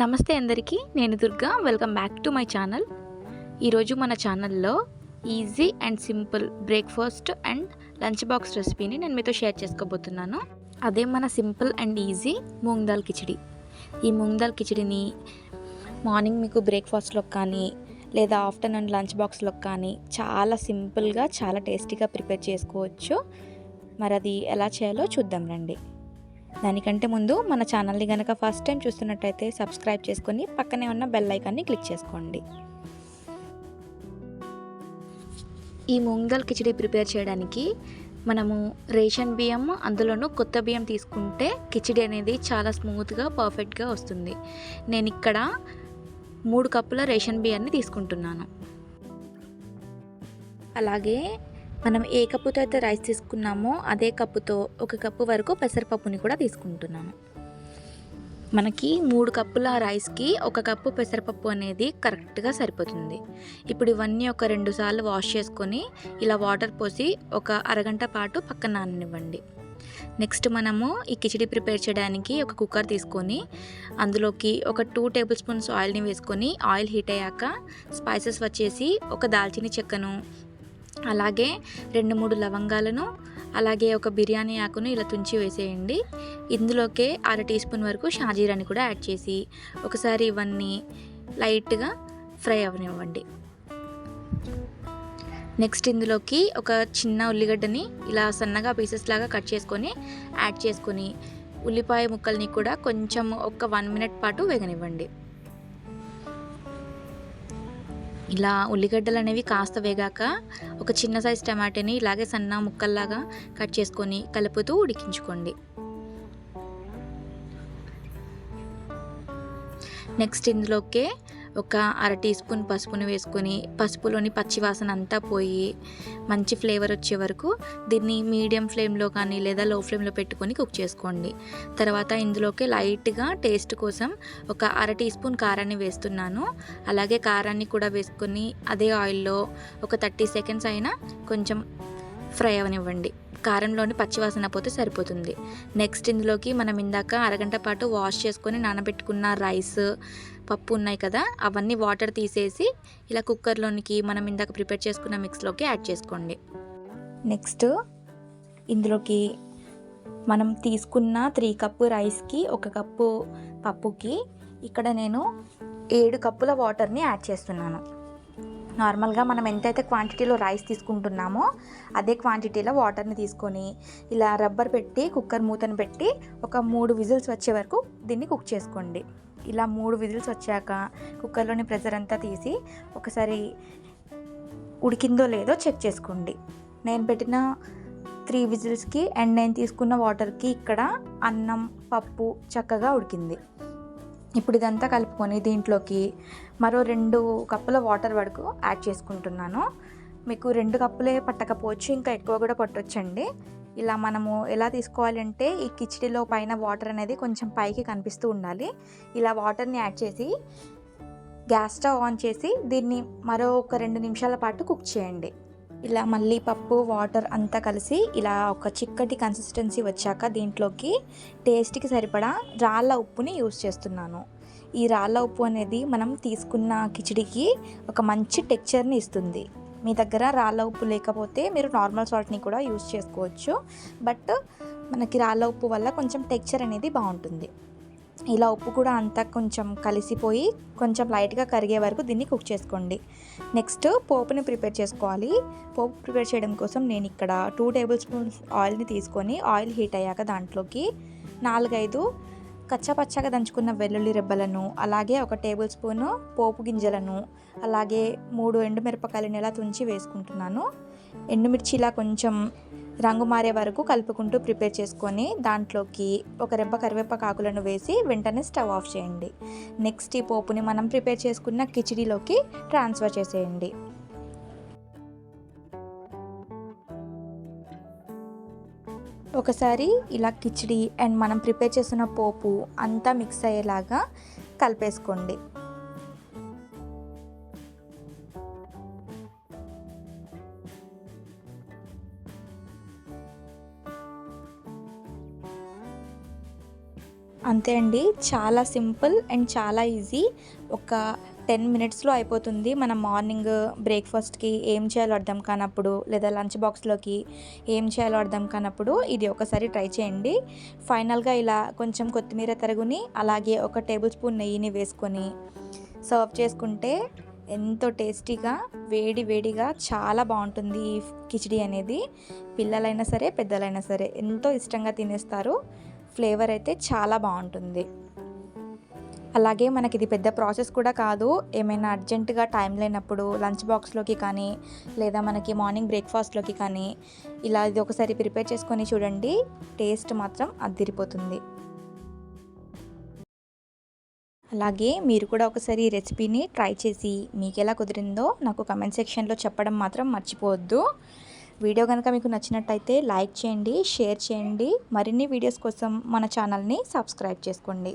నమస్తే అందరికీ నేను Durga. Welcome back to my channel ఈరోజు మన ఛానల్లో easy and simple breakfast and lunch box రెసిపీని నేను మీతో షేర్ చేసుకోబోతున్నాను. అదే మన simple and easy moong dal khichdi. ఈ మూంగ్ దాల్ కిచిడిని మార్నింగ్ మీకు బ్రేక్ఫాస్ట్లో కానీ లేదా ఆఫ్టర్నూన్ లంచ్ బాక్స్లో కానీ చాలా సింపుల్గా చాలా టేస్టీగా ప్రిపేర్ చేసుకోవచ్చు. మరి అది ఎలా చేయాలో చూద్దాం రండి. దానికంటే ముందు మన ఛానల్ని కనుక ఫస్ట్ టైం చూస్తున్నట్టయితే సబ్స్క్రైబ్ చేసుకొని పక్కనే ఉన్న బెల్ ఐకాన్ని క్లిక్ చేసుకోండి. ఈ ముంగల్ కిచిడి ప్రిపేర్ చేయడానికి మనము రేషన్ బియ్యం అందులోనూ కొత్త బియ్యం తీసుకుంటే కిచిడి అనేది చాలా స్మూత్గా పర్ఫెక్ట్గా వస్తుంది. నేను ఇక్కడ మూడు కప్పుల రేషన్ బియ్యాన్ని తీసుకుంటున్నాను. అలాగే మనం ఏ కప్పుతో అయితే రైస్ తీసుకున్నామో అదే కప్పుతో ఒక కప్పు వరకు పెసరపప్పుని కూడా తీసుకుంటున్నాను మనకి మూడు కప్పుల రైస్కి ఒక కప్పు పెసరపప్పు అనేది కరెక్ట్గా సరిపోతుంది. ఇప్పుడు ఇవన్నీ ఒక రెండు సార్లు వాష్ చేసుకొని ఇలా వాటర్ పోసి ఒక అరగంట పాటు పక్కన నాననివ్వండి. నెక్స్ట్ మనము ఈ కిచిడి ప్రిపేర్ చేయడానికి ఒక కుక్కర్ తీసుకొని అందులోకి ఒక టూ టేబుల్ స్పూన్స్ ఆయిల్ని వేసుకొని ఆయిల్ హీట్ అయ్యాక స్పైసెస్ వచ్చేసి ఒక దాల్చిన చెక్కను అలాగే రెండు మూడు లవంగాలను అలాగే ఒక బిర్యానీ ఆకును ఇలా తుంచి వేసేయండి. ఇందులోకే అర టీ స్పూన్ వరకు షాజీరాని కూడా యాడ్ చేసి ఒకసారి ఇవన్నీ లైట్గా ఫ్రై అవనివ్వండి. నెక్స్ట్ ఇందులోకి ఒక చిన్న ఉల్లిగడ్డని ఇలా సన్నగా పీసెస్ లాగా కట్ చేసుకొని యాడ్ చేసుకొని ఉల్లిపాయ ముక్కల్ని కూడా కొంచెం ఒక వన్ మినిట్ పాటు వేగనివ్వండి. ఇలా ఉల్లిగడ్డలు అనేవి కాస్త వేగాక ఒక చిన్న సైజ్ టమాటాని ఇలాగే సన్న ముక్కల్లాగా కట్ చేసుకొని కలుపుతూ ఉడికించుకోండి. నెక్స్ట్ ఇందులోకే ఒక అర టీ స్పూన్ పసుపుని వేసుకొని పసుపులోని పచ్చివాసన అంతా పోయి మంచి ఫ్లేవర్ వచ్చే వరకు దీన్ని మీడియం ఫ్లేమ్లో కానీ లేదా లో ఫ్లేమ్లో పెట్టుకొని కుక్ చేసుకోండి. తర్వాత ఇందులోకి లైట్గా టేస్ట్ కోసం ఒక అర టీ స్పూన్ కారాన్ని వేస్తున్నాను. అలాగే కారాన్ని కూడా వేసుకొని అదే ఆయిల్లో ఒక థర్టీ సెకండ్స్ అయినా కొంచెం ఫ్రై అవనివ్వండి. కారంలోని పచ్చివాసన పోతే సరిపోతుంది. నెక్స్ట్ ఇందులోకి మనం ఇందాక అరగంట పాటు వాష్ చేసుకొని నానబెట్టుకున్న రైస్ పప్పు ఉన్నాయి కదా అవన్నీ వాటర్ తీసేసి ఇలా కుక్కర్లోనికి మనం ఇందాక ప్రిపేర్ చేసుకున్న మిక్స్లోకి యాడ్ చేసుకోండి. నెక్స్ట్ ఇందులోకి మనం తీసుకున్న త్రీ కప్పు రైస్కి ఒక కప్పు పప్పుకి ఇక్కడ నేను ఏడు కప్పుల వాటర్ని యాడ్ చేస్తున్నాను. నార్మల్గా మనం ఎంతైతే క్వాంటిటీలో రైస్ తీసుకుంటున్నామో అదే క్వాంటిటీలో వాటర్ని తీసుకొని ఇలా రబ్బర్ పెట్టి కుక్కర్ మూతను పెట్టి ఒక మూడు విజిల్స్ వచ్చే వరకు దీన్ని కుక్ చేసుకోండి. ఇలా మూడు విజిల్స్ వచ్చాక కుక్కర్లోని ప్రెషర్ అంతా తీసి ఒకసారి ఉడికిందో లేదో చెక్ చేసుకోండి. నేను పెట్టిన త్రీ విజిల్స్కి అండ్ నేను తీసుకున్న వాటర్కి ఇక్కడ అన్నం పప్పు చక్కగా ఉడికింది. ఇప్పుడు ఇదంతా కలుపుకొని దీంట్లోకి మరో రెండు కప్పుల వాటర్ వరకు యాడ్ చేసుకుంటున్నాను. మీకు రెండు కప్పులే పట్టకపోవచ్చు ఇంకా ఎక్కువ కూడా పట్టొచ్చండి. ఇలా మనము ఎలా తీసుకోవాలంటే ఈ కిచిడిలో పైన వాటర్ అనేది కొంచెం పైకి కనిపిస్తూ ఉండాలి. ఇలా వాటర్ని యాడ్ చేసి గ్యాస్ స్టవ్ ఆన్ చేసి దీన్ని మరో ఒక రెండు నిమిషాల పాటు కుక్ చేయండి. ఇలా మళ్ళీ పప్పు వాటర్ అంతా కలిసి ఇలా ఒక చిక్కటి కన్సిస్టెన్సీ వచ్చాక దీంట్లోకి టేస్ట్కి సరిపడా రాళ్ళ ఉప్పుని యూస్ చేస్తున్నాను. ఈ రాళ్ళ ఉప్పు అనేది మనం తీసుకున్న కిచిడికి ఒక మంచి టెక్చర్ని ఇస్తుంది. మీ దగ్గర రాళ్ళ ఉప్పు లేకపోతే మీరు నార్మల్ సాల్ట్ని కూడా యూస్ చేసుకోవచ్చు. బట్ మనకి రాళ్ళ ఉప్పు వల్ల కొంచెం టెక్చర్ అనేది బాగుంటుంది. ఇలా ఉప్పు కూడా అంతా కొంచెం కలిసిపోయి కొంచెం లైట్గా కరిగే వరకు దీన్ని కుక్ చేసుకోండి. నెక్స్ట్ పోపుని ప్రిపేర్ చేసుకోవాలి. పోపు ప్రిపేర్ చేయడం కోసం నేను ఇక్కడ టూ టేబుల్ స్పూన్స్ ఆయిల్ని తీసుకొని ఆయిల్ హీట్ అయ్యాక దాంట్లోకి నాలుగైదు కచ్చపచ్చగా దంచుకున్న వెల్లుల్లి రెబ్బలను అలాగే ఒక టేబుల్ స్పూను పోపు గింజలను అలాగే మూడు ఎండుమిరపకాయలను ఇలా తుంచి వేసుకుంటున్నాను. ఎండుమిర్చి ఇలా కొంచెం రంగు మారే వరకు కలుపుకుంటూ ప్రిపేర్ చేసుకొని దాంట్లోకి ఒక రెబ్బ కరివేపాకు ఆకులను వేసి వెంటనే స్టవ్ ఆఫ్ చేయండి. నెక్స్ట్ ఈ పోపుని మనం ప్రిపేర్ చేసుకున్న కిచిడిలోకి ట్రాన్స్ఫర్ చేసేయండి. ఒకసారి ఇలా కిచిడి అండ్ మనం ప్రిపేర్ చేసిన పోపు అంతా మిక్స్ అయ్యేలాగా కలిపేసుకోండి. అంతే అండి చాలా సింపుల్ అండ్ చాలా ఈజీ. ఒక టెన్ మినిట్స్లో అయిపోతుంది. మనం మార్నింగ్ బ్రేక్ఫాస్ట్కి ఏం చేయాలో అర్థం కానప్పుడు లేదా లంచ్ బాక్స్లోకి ఏం చేయాలో అర్థం కానప్పుడు ఇది ఒకసారి ట్రై చేయండి. ఫైనల్గా ఇలా కొంచెం కొత్తిమీర తరుగుని అలాగే ఒక టేబుల్ స్పూన్ నెయ్యిని వేసుకొని సర్వ్ చేసుకుంటే ఎంతో టేస్టీగా వేడి వేడిగా చాలా బాగుంటుంది ఈ కిచిడి అనేది. పిల్లలైనా సరే పెద్దలైనా సరే ఎంతో ఇష్టంగా తినేస్తారు. ఫ్లేవర్ అయితే చాలా బాగుంటుంది. అలాగే మనకి ఇది పెద్ద ప్రాసెస్ కూడా కాదు. ఏమైనా అర్జెంటుగా టైం లేనప్పుడు లంచ్ బాక్స్లోకి కానీ లేదా మనకి మార్నింగ్ బ్రేక్ఫాస్ట్లోకి కానీ ఇలా ఇది ఒకసారి ప్రిపేర్ చేసుకొని చూడండి. టేస్ట్ మాత్రం అద్దిరిపోతుంది. అలాగే మీరు కూడా ఒకసారి ఈ రెసిపీని ట్రై చేసి మీకు ఎలా కుదిరిందో నాకు కమెంట్ సెక్షన్లో చెప్పడం మాత్రం మర్చిపోవద్దు. వీడియో కనుక మీకు నచ్చినట్టయితే లైక్ చేయండి షేర్ చేయండి. మరిన్ని వీడియోస్ కోసం మన ఛానల్ని సబ్స్క్రైబ్ చేసుకోండి.